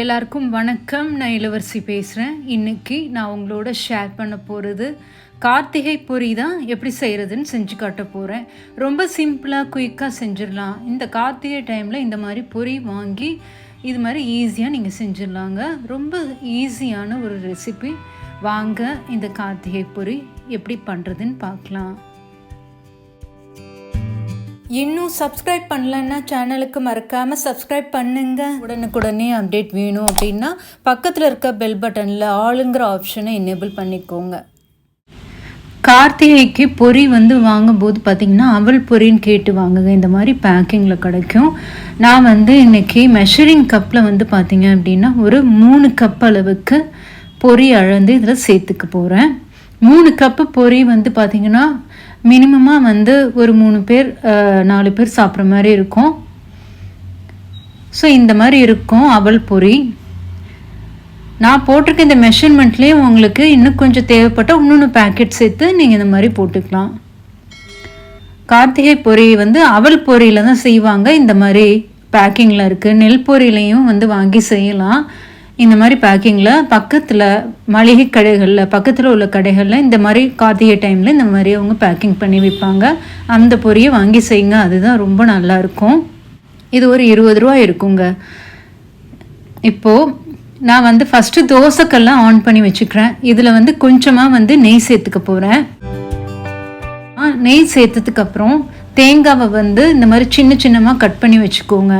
எல்லாருக்கும் வணக்கம். நான் இளவரசி பேசுகிறேன் இன்றைக்கி நான் உங்களோட ஷேர் பண்ண போகிறது கார்த்திகை பொரி தான். எப்படி செய்கிறதுன்னு செஞ்சு காட்ட போகிறேன் ரொம்ப சிம்பிளாக குயிக்காக செஞ்சிடலாம். இந்த கார்த்திகை டைமில் இந்த மாதிரி பொரி வாங்கி இது மாதிரி ஈஸியாக நீங்கள் செஞ்சிடலாங்க. ரொம்ப ஈஸியான ஒரு ரெசிபி வாங்க இந்த கார்த்திகை பொரி எப்படி பண்ணுறதுன்னு பார்க்கலாம். இன்னும் சப்ஸ்கிரைப் பண்ணலன்னா சேனலுக்கு மறக்காமல் சப்ஸ்கிரைப் பண்ணுங்க. உடனுக்குடனே அப்டேட் வேணும் அப்படின்னா பக்கத்தில் இருக்க பெல் பட்டனில் ஆளுங்கிற ஆப்ஷனை எனேபிள் பண்ணிக்கோங்க. கார்த்திகைக்கு பொரி வந்து வாங்கும்போது பார்த்திங்கன்னா அவல் பொரின்னு கேட்டு வாங்குங்க. இந்த மாதிரி பேக்கிங்கில் கிடைக்கும். நான் வந்து இன்றைக்கி மெஷரிங் கப்பில் வந்து பார்த்திங்க அப்படின்னா ஒரு மூணு கப் அளவுக்கு பொரி அளந்து இதில் சேர்த்துக்க போகிறேன் மூணு கப்பு பொரி வந்து பார்த்திங்கன்னா மினிமமாக வந்து ஒரு மூணு பேர் நாலு பேர் சாப்பிட்ற மாதிரி இருக்கும். ஸோ இந்த மாதிரி இருக்கும் அவல் பொரி நான் போட்டிருக்க இந்த மெஷர்மெண்ட்லேயும் உங்களுக்கு இன்னும் கொஞ்சம் தேவைப்பட்டால் இன்னொன்று பேக்கெட் சேர்த்து நீங்கள் இந்த மாதிரி போட்டுக்கலாம். கார்த்திகை பொரி வந்து அவல் பொரியில் தான் செய்வாங்க. இந்த மாதிரி பேக்கிங்கில் இருக்குது நெல் பொரியிலையும் வந்து வாங்கி செய்யலாம். இந்த மாதிரி பேக்கிங்கில் பக்கத்தில் மளிகை கடைகளில் பக்கத்தில் உள்ள கடைகளில் இந்த மாதிரி கார்த்திகை டைமில் இந்த மாதிரி அவங்க பேக்கிங் பண்ணி விற்பாங்க அந்த பொரியை வாங்கி செய்யுங்க. அதுதான் ரொம்ப நல்லா இருக்கும். இது ஒரு இருபது ரூபா இருக்குங்க. இப்போது நான் வந்து ஃபஸ்ட்டு தோசைக்கெல்லாம் ஆன் பண்ணி வச்சுக்கிறேன். இதில் வந்து கொஞ்சமாக வந்து நெய் சேர்த்துக்க போகிறேன் ஆ, நெய் சேர்த்ததுக்கப்புறம் தேங்காவை வந்து இந்த மாதிரி சின்ன சின்னமாக கட் பண்ணி வச்சுக்கோங்க.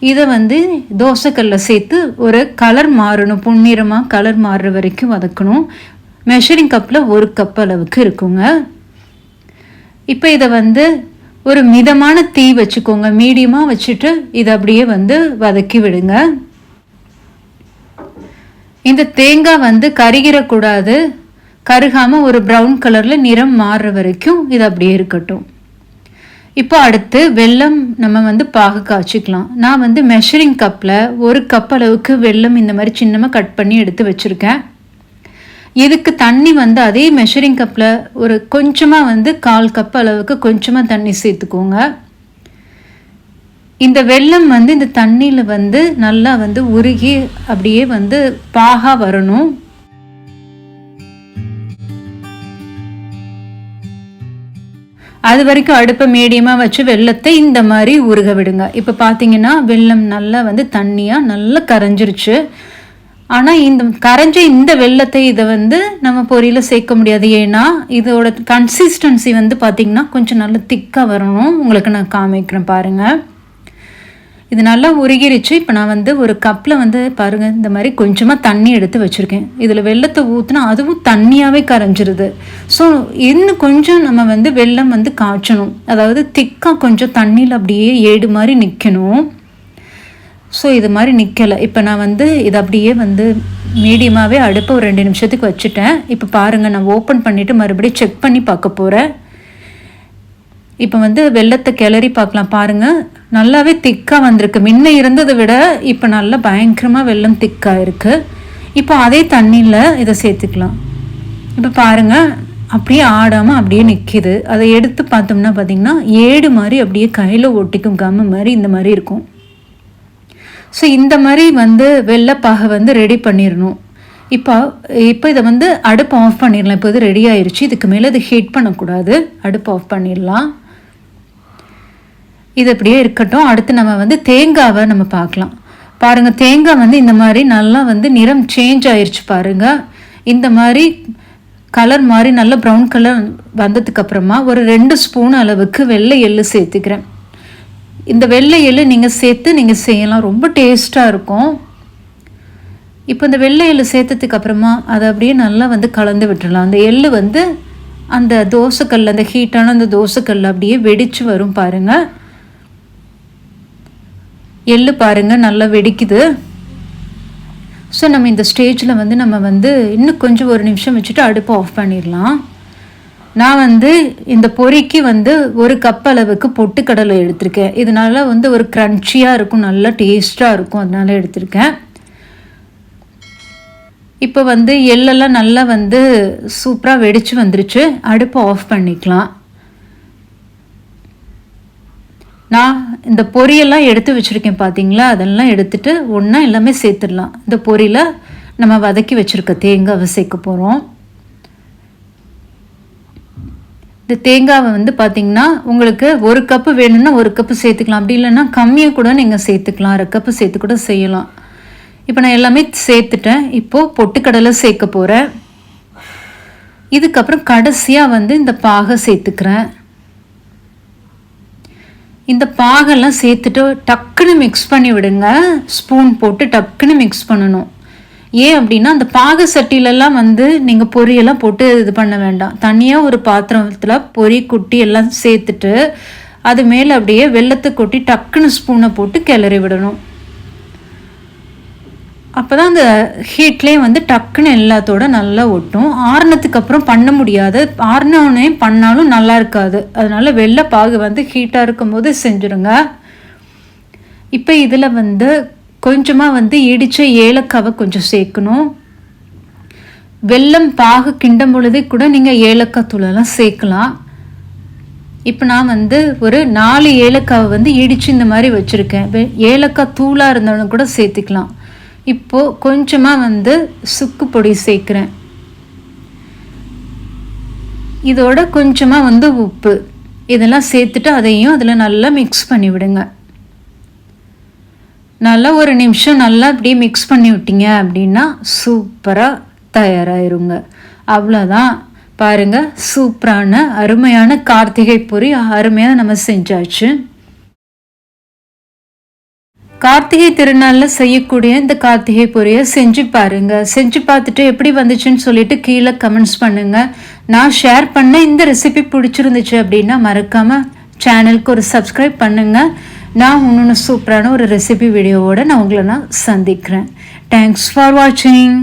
இதை வந்து தோசைக்கல்லில் சேர்த்து ஒரு கலர் மாறணும் பொன்னிறமாக கலர் மாறுற வரைக்கும் வதக்கணும். மெஷரிங் கப்பில் ஒரு கப் அளவுக்கு இருக்குங்க. இப்போ இதை வந்து ஒரு மிதமான தீ வச்சுக்கோங்க. மீடியமாக வச்சுட்டு இதை அப்படியே வந்து வதக்கி விடுங்க. இந்த தேங்காய் வந்து கருகிடக்கூடாது கருகாமல் ஒரு ப்ரௌன் கலரில் நிறம் மாறுற வரைக்கும் இது அப்படியே இருக்கட்டும். இப்போ அடுத்து வெல்லம் நம்ம வந்து பாகு காய்ச்சிக்கலாம். நான் வந்து மெஷரிங் கப்பில் ஒரு கப் அளவுக்கு வெல்லம் இந்த மாதிரி சின்னமாக கட் பண்ணி எடுத்து வச்சுருக்கேன். இதுக்கு தண்ணி வந்து அதே மெஷரிங் கப்பில் ஒரு கொஞ்சமாக வந்து கால் கப் அளவுக்கு கொஞ்சமாக தண்ணி சேர்த்துக்கோங்க. இந்த வெல்லம் வந்து இந்த தண்ணியில் வந்து நல்லா வந்து உருகி அப்படியே வந்து பாகா வரணும். அது வரைக்கும் அடுப்பை மீடியமாக வச்சு வெள்ளத்தை இந்த மாதிரி உருக விடுங்க. இப்போ பார்த்தீங்கன்னா வெள்ளம் நல்லா வந்து தண்ணியாக நல்லா கரைஞ்சிருச்சு. ஆனால் இந்த கரைஞ்ச இந்த வெள்ளத்தை இதை வந்து நம்ம பொரியில் சேர்க்க முடியாது. ஏன்னா இதோட கன்சிஸ்டன்சி வந்து பார்த்திங்கன்னா கொஞ்சம் நல்லா திக்காக வரணும். உங்களுக்கு நான் காமிக்கிறேன் பாருங்கள் இது நல்லா உருகிருச்சு. இப்போ நான் வந்து ஒரு கப்பில் வந்து பாருங்கள் இந்த மாதிரி கொஞ்சமாக தண்ணி எடுத்து வச்சுருக்கேன். இதில் வெள்ளத்தை ஊற்றினா அதுவும் தண்ணியாகவே கரைஞ்சிருது. ஸோ இன்னும் கொஞ்சம் நம்ம வந்து வெள்ளம் வந்து காய்ச்சணும். அதாவது திக்காக கொஞ்சம் தண்ணியில் அப்படியே ஏடு மாதிரி நிற்கணும் ஸோ இது மாதிரி நிற்கலை இப்போ நான் வந்து இது அப்படியே வந்து மீடியமாகவே அடுப்பை ஒரு ரெண்டு நிமிஷத்துக்கு வச்சுட்டேன். இப்போ பாருங்கள் நான் ஓப்பன் பண்ணிவிட்டு மறுபடியும் செக் பண்ணி பார்க்க போகிறேன் இப்போ வந்து வெள்ளத்தை கிளறி பார்க்கலாம். பாருங்கள் நல்லாவே திக்காக வந்திருக்கு. முன்ன இருந்ததை விட இப்போ நல்லா பயங்கரமாக வெள்ளம் திக்காக இருக்குது இப்போ அதே தண்ணியில் இதை சேர்த்துக்கலாம். இப்போ பாருங்கள் அப்படியே ஆடாமல் அப்படியே நிற்கிது அதை எடுத்து பார்த்தோம்னா பார்த்தீங்கன்னா ஏடு மாதிரி அப்படியே கையில் ஒட்டிக்கும் கம்மு மாதிரி இந்த மாதிரி இருக்கும். ஸோ இந்த மாதிரி வந்து வெள்ளைப்பாகை வந்து ரெடி பண்ணிடணும். இப்போ இப்போ இதை வந்து அடுப்பு ஆஃப் பண்ணிடலாம். இப்போ இது ரெடி ஆயிடுச்சு இதுக்கு மேலே இது ஹீட் பண்ணக்கூடாது. அடுப்பு ஆஃப் பண்ணிடலாம். இது அப்படியே இருக்கட்டும். அடுத்து நம்ம வந்து தேங்காவை நம்ம பார்க்கலாம். பாருங்கள் தேங்காய் வந்து இந்த மாதிரி நல்லா வந்து நிறம் சேஞ்ச் ஆயிடுச்சு பாருங்கள் இந்த மாதிரி கலர் மாதிரி நல்ல ப்ரௌன் கலர் வந்ததுக்கப்புறமா ஒரு ரெண்டு ஸ்பூன் அளவுக்கு வெள்ளை எள்ளு சேர்த்துக்கிறேன். இந்த வெள்ளை எள்ளு நீங்கள் சேர்த்து நீங்கள் செய்யலாம். ரொம்ப டேஸ்ட்டாக இருக்கும். இப்போ இந்த வெள்ளை எள்ளு சேர்த்ததுக்கு அப்புறமா அதை அப்படியே நல்லா வந்து கலந்து விட்டுடலாம். அந்த எள்ளு வந்து அந்த தோசைக்கல் அந்த ஹீட்டான அந்த தோசைக்கல் அப்படியே வெடிச்சு வரும் பாருங்கள் எள்ளு பாருங்கள் நல்லா வெடிக்குது. ஸோ நம்ம இந்த ஸ்டேஜில் வந்து நம்ம வந்து இன்னும் கொஞ்சம் ஒரு நிமிஷம் வச்சுட்டு அடுப்பை ஆஃப் பண்ணிடலாம். நான் வந்து இந்த பொறிக்கு வந்து ஒரு கப் அளவுக்கு பொட்டுக்கடலை எடுத்திருக்கேன். இதனால வந்து ஒரு க்ரன்ச்சியாக இருக்கும் நல்லா டேஸ்ட்டாக இருக்கும் அதனால எடுத்திருக்கேன். இப்போ வந்து எள்ளெல்லாம் நல்லா வந்து சூப்பராக வெடிச்சு வந்துருச்சு. அடுப்பை ஆஃப் பண்ணிக்கலாம். நான் இந்த பொரியெல்லாம் எடுத்து வச்சுருக்கேன் பார்த்தீங்களா அதெல்லாம் எடுத்துட்டு ஒன்றா எல்லாமே சேர்த்துடலாம். இந்த பொரியில் நம்ம வதக்கி வச்சுருக்க தேங்காவை சேர்க்க போகிறோம் இந்த தேங்காவை வந்து பார்த்திங்கன்னா உங்களுக்கு ஒரு கப்பு வேணும்னா ஒரு கப்பு சேர்த்துக்கலாம். அப்படி இல்லைன்னா கம்மியாக கூட நீங்கள் சேர்த்துக்கலாம். அரை கப்பு சேர்த்து கூட செய்யலாம். இப்போ நான் எல்லாமே சேர்த்துட்டேன். இப்போது பொட்டுக்கடலை சேர்க்க போகிறேன் இதுக்கப்புறம் கடைசியாக வந்து இந்த பாகை சேர்த்துக்கிறேன். இந்த பாகெல்லாம் சேர்த்துட்டு டக்குன்னு மிக்ஸ் பண்ணி விடுங்க. ஸ்பூன் போட்டு டக்குன்னு மிக்ஸ் பண்ணணும். ஏன் அப்படின்னா அந்த பாக சட்டிலெல்லாம் வந்து நீங்கள் பொரியெல்லாம் போட்டு இது பண்ண வேண்டாம். தனியாக ஒரு பாத்திரத்தில் பொரி குட்டி எல்லாம் சேர்த்துட்டு அது மேலே அப்படியே வெள்ளத்தை கொட்டி டக்குன்னு ஸ்பூனை போட்டு கிளறி விடணும். அப்போ தான் அந்த ஹீட்லேயே வந்து டக்குன்னு எல்லாத்தோட நல்லா ஒட்டும். ஆறுனதுக்கு அப்புறம் பண்ண முடியாது. ஆறுனோடனே பண்ணாலும் நல்லா இருக்காது. அதனால வெள்ளை பாகு வந்து ஹீட்டாக இருக்கும்போது செஞ்சுருங்க. இப்போ இதில் வந்து கொஞ்சமாக வந்து இடித்த ஏலக்காவை கொஞ்சம் சேர்க்கணும். வெல்லம் பாகு கிண்டும் பொழுதே கூட நீங்கள் ஏலக்காய் தூளெல்லாம் சேர்க்கலாம். இப்போ நான் வந்து ஒரு நாலு ஏலக்காவை வந்து இடித்து இந்த மாதிரி வச்சுருக்கேன். ஏலக்காய் தூளாக இருந்தாலும் கூட சேர்த்துக்கலாம். இப்போது கொஞ்சமாக வந்து சுக்கு பொடி சேர்க்குறேன். இதோட கொஞ்சமாக வந்து உப்பு. இதெல்லாம் சேர்த்துட்டு அதையும் அதில் நல்லா மிக்ஸ் பண்ணி விடுங்க நல்லா ஒரு நிமிஷம் நல்லா அப்படியே மிக்ஸ் பண்ணி விட்டீங்க அப்படின்னா சூப்பராக தயாராகிருங்க அவ்வளோதான் பாருங்கள் சூப்பரான அருமையான கார்த்திகை பொறி அருமையாக நம்ம செஞ்சாச்சு. கார்த்திகை திருநாளில் செய்யக்கூடிய இந்த கார்த்திகை பொரியை செஞ்சு பாருங்க. செஞ்சு பார்த்துட்டு எப்படி வந்துச்சுன்னு சொல்லிட்டு கீழே கமெண்ட்ஸ் பண்ணுங்க. நான் ஷேர் பண்ண இந்த ரெசிபி பிடிச்சிருந்துச்சு அப்படின்னா மறக்காம சேனலுக்கு ஒரு சப்ஸ்கிரைப் பண்ணுங்க. நான் இன்னொன்று சூப்பரான ஒரு ரெசிபி வீடியோவோட நான் உங்களை நான் சந்திக்கிறேன். தேங்க்ஸ் ஃபார் வாட்சிங்